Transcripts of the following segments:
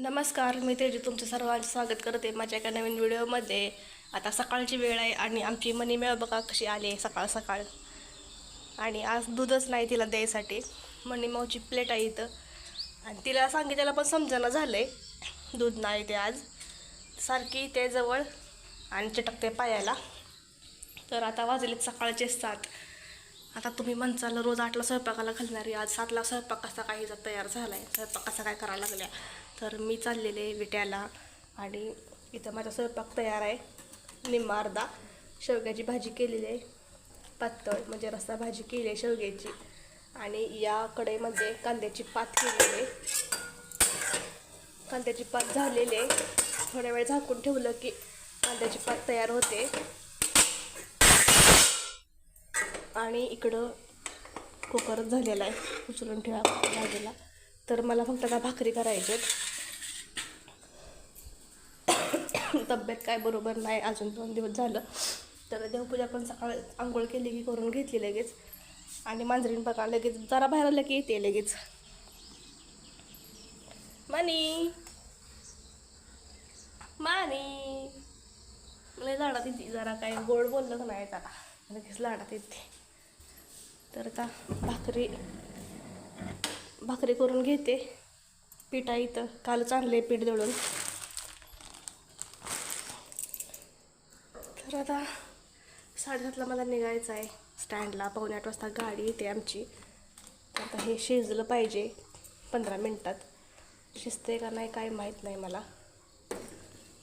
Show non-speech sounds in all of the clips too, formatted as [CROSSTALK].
नमस्कार मी तेजू. तुमचं सर्वांचं स्वागत करते माझ्या एका नवीन व्हिडिओमध्ये. आता सकाळची वेळ आहे आणि आमची मनी मेळ बघा कशी आली आहे सकाळ सकाळ. आणि आज दूधच नाही तिला द्यायसाठी. मनी माऊची प्लेट आहे इथं. आणि तिला सांगितलेलं पण समजणं झालं आहे दूध नाही ते आज. सारखी ते जवळ आणि चटकते पायाला. तर आता वाजलेत सकाळचे सात. आता तुम्ही म्हणचाल रोज आठला स्वयंपाकाला घालणारी आज सातला स्वयंपाक कसा काही तयार झाला आहे स्वयंपाक कसा काय करायला लागल्या? तर मी चाललेले विट्याला आणि इथं माझा स्वयंपाक तयार आहे. निम्मा अर्धा. शेवग्याची भाजी केलेली आहे. पातळ म्हणजे रस्सा भाजी केली आहे शेवग्याची. आणि या कढईमध्ये म्हणजे कांद्याची पात केलेली आहे. कांद्याची पात झालेली आहे. थोड्या वेळ झाकून ठेवलं की कांद्याची पात तयार होते. आणि इकडं कुकरच झालेला आहे. उचलून ठेवा भाजीला. तर मला फक्त का भाकरी करायचे तब्येत काय बरोबर नाही अजून दोन दिवस झालं. तर देवपूजा पण सकाळ आंघोळ केली की करून घेतली लगेच. आणि मांजरीन बघा लगेच जरा बाहेर आलं की येते लगेच. मानी. मानी. मला लाडात येते जरा काय गोड बोललं का नाही त्याला लगेच लाडात येते. तर का भाकरी. भाकरी करून घेते. पिठा इथं. कालच आणले पीठ दळून. तर आता साडेसातला मला निघायचं आहे. स्टँडला पावणे आठ वाजता गाडी येते आमची. आता हे शिजलं पाहिजे पंधरा मिनटात. शिजते का नाही काय माहीत नाही मला.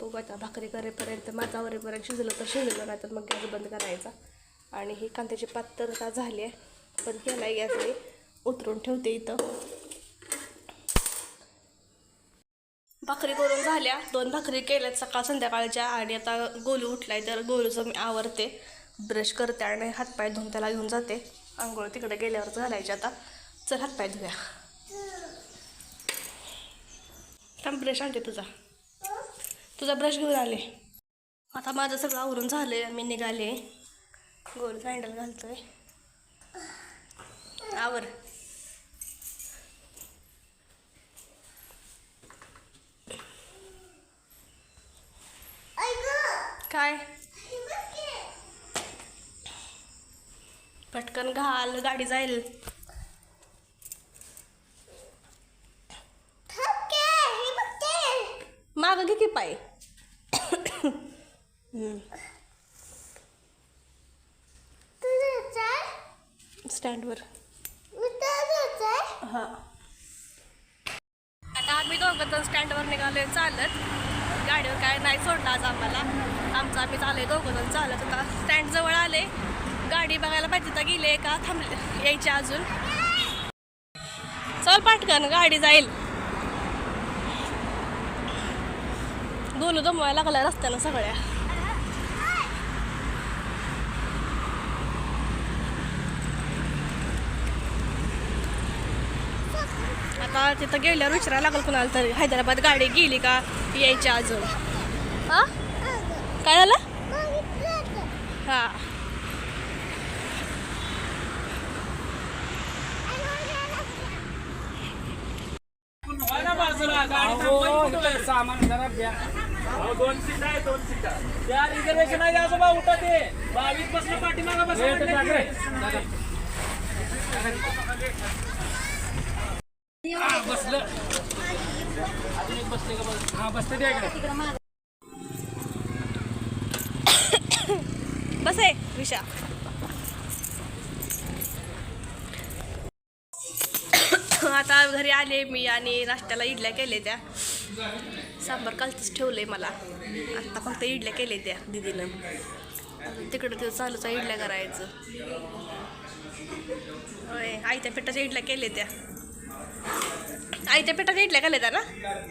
बघू आता भाकरी करेपर्यंत माझावरेपर्यंत शिजलं तर शिजलं नाही तर मग गॅस बंद करायचा. आणि ही कांद्याची पात झाली आहे पण केला आहे गॅस मी उतरून ठेवते इथं. भाकरी करून झाल्या. दोन भाकरी केल्यात सकाळ संध्याकाळच्या आणि आता गोलू उठलाय तर गोलूचं मी आवरते. ब्रश करते आणि हातपाय धुवून त्याला घेऊन जाते. आंघोळ तिकडे गेल्यावरच घालायचे आता. चल हातपाय धुया. थांब ब्रश आणते तुझा. तुझा ब्रश घेऊन आले. आता माझं सगळं आवरून झालंय मी निघाले. गोल सँडल घालतोय. आवर काय? पटकन घाल गाडी जाईल. माग घे की पाय. स्टँडवर. हां. आता आम्ही दोघं स्टँडवर निघालोय. चालत. गाडीवर काय नाही सोडलं आज आम्हाला. आमचं आम्ही चालले दोघं जण चालत होता. स्टँडजवळ आले. गाडी बघायला पाहिजे तर गेले का? थांबले. यायचे अजून. चल पाटकन गाडी जाईल. दोन दमवायला लागला रस्त्यानं सगळ्या. आता तिथं गेल्यावर विचारायला लागल कुणाला तरी. हैदराबाद गाडी गेली का? यायची अजून. हा काय झालं? हा. सामान जरा द्या दोन सीट आहे दोन सीट. त्या रिझर्वेशन आहे आजोबा उठा ते. बावीस बसलं पाठीमागा बस बसलं. अजून एक बसले का बस? हा बसते द्या इकडे. बस आहे विशा आता घरी आले मी आणि नाश्त्याला इडल्या केले त्या. सांबार कालच ठेवलंय मला. आत्ता फक्त इडल्या केले त्या दिदीनं. तिकडं ते चालूच इडल्या करायचं. होय आयत्या पिठाच्या इडल्या केले त्या. आयत्या पिठाच्या इडल्या केल्या त्या ना?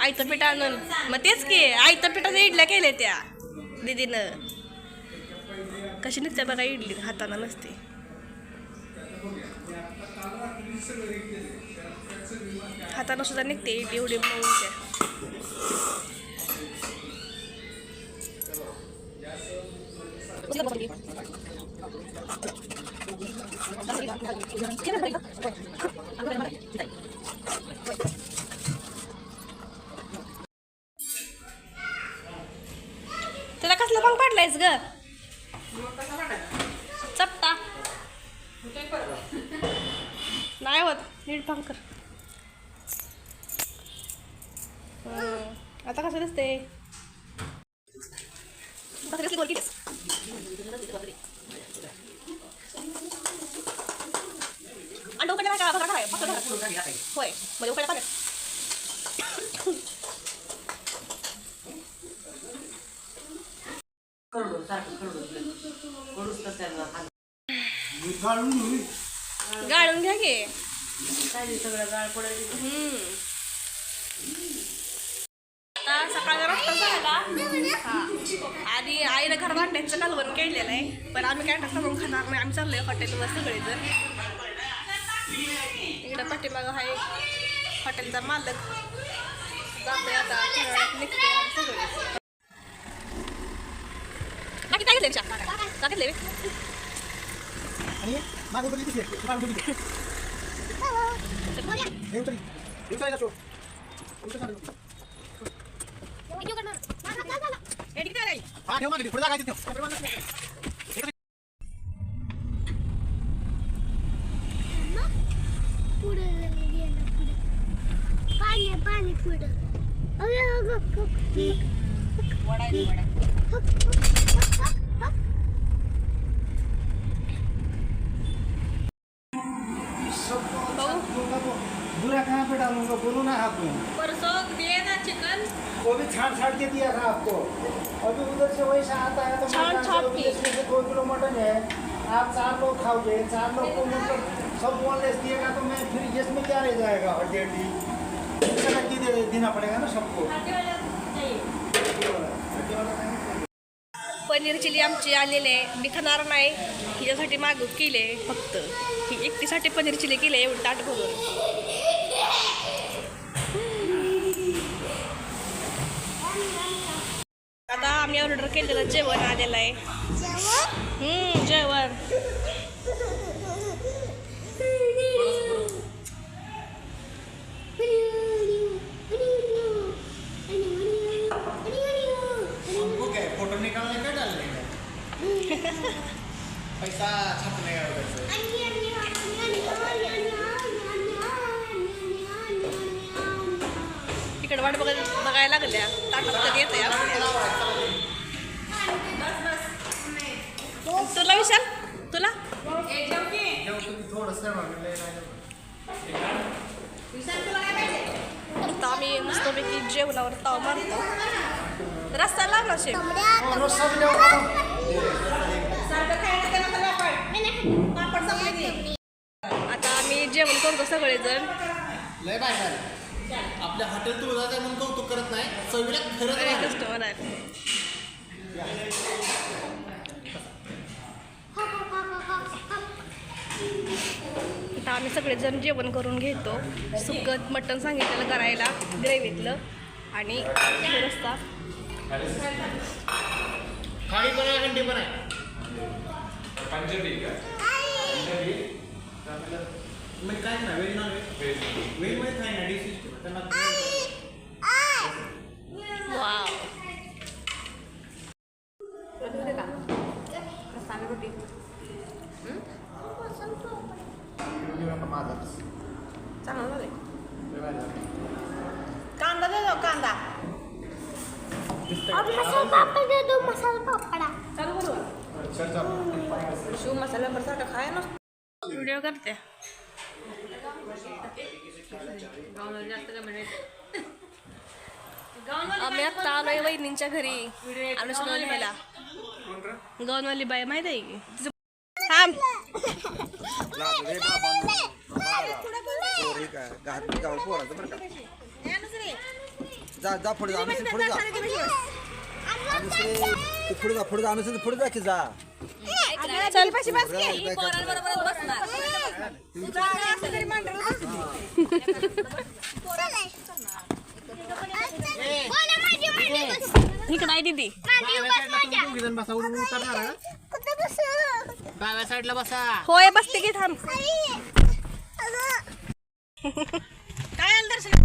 आयतं पिठा आणून. मग तेच की आयत्या पिठाच्या इडल्या केल्या त्या दिदीनं. कशी निघते बघा इडली हाताना नसते. हातानं सुद्धा निघते इडली एवढी मऊ त्या. मग पडलायस ग. चपटा. नाही होत. नीट फांग कर. आता कसं दिसते कसं दिसते का काय फक्त होय म्हणजे उकडलं पाण्यात करडून सारखं करडून कडूच तर त्यांना हात गाळून घ्या की सगळं गाळ पडेल हम्म. आता सकाळचा रस्ता झाला हा. आणि आईने घरात अंड्याचं कालवण केलेलं आहे पण आम्ही काय करून खाणार नाही. आम्ही चाललोय हॉटेलवर सगळेजण. इकडं पाठीमागं आहे हॉटेलचा मालक. जातोय आता सगळे. बाकी काय घेतलं काय? घेतलंय बे? आणि मागं उतरली तिथे मागं उतरली तिथे. हे उतरली हे उतरायला शो उतर चालेल. हे ठीक आहे हा ठेव मागे पुढे जागा आहे तिथे पुढं गेलं पुढं पाणी पे डालूंगा बोलो ना आप परसों दिए ना चिकन। वो भी छाट छाट के दिया था आपको। अभी उधर से वैसा आता है तो छाट छाट के। इसमें दो किलो मटन है। आप चार लोग खाओगे चार लोग को मतलब सब बोनलेस दिएगा तो मैं फिर इसमें क्या रह जाएगा? इसका हड्डी दे देना पड़ेगा ना सबको। पनीर चिली आमची आलेली मी खाणार नाही. हिच्यासाठी मागू केले फक्त. ही एकटीसाठी पनीर चिली केले एवढं ताट भरून आता आम्ही ऑर्डर केलेलं जेवण आलेलं आहे. हम्म, जेवण. पैसा से तिकडे वाट बघायला लागल्या. ताटात कधी येते तुला विशाल तुला? आता आम्ही मस्तपैकी जेवणावर ताव मारतो. रस्ता आता आम्ही जेवण करतो सगळेजण. लय बाय आपल्या हॉटेल तुळजाचं म्हणून कौतुक करत नाही. चवीला खरंच कस्टमर आहे आता आम्ही सगळेजण जेवण करून घेतो. सुकत मटण सांगितलेलं करायला ग्रेव्हीतलं. आणि रस्ता थाळी पण आहे हंडी पण आहे. पंजाबी काय ना व्हेज नॉन व्हेज व्हेजमध्ये काय ना डिशेस त्यांना वाव. कांदा दे कांदा मसाला पापड दे दो मसाला पापडा चालू करू शिव मसाला सारखं खाय ना व्हिडिओ करते आम्ही आत्ता आलोय वहिनींच्या घरी. अनुष्का घ्यायला गौनवाली बाई माहीत आहे की? थांब. जा जा पुढे जा अनुश्री पुढे जा. तू पुढे जा पुढे जा अनुश्री पुढे जा की जा. चल. पाशी बस इकडं नाही दीदी. डाव्या साईडला तुम्ही दोघीजण बसा उडून साईडला बसा. होय बसते की थांब. [LAUGHS] काय दर्शन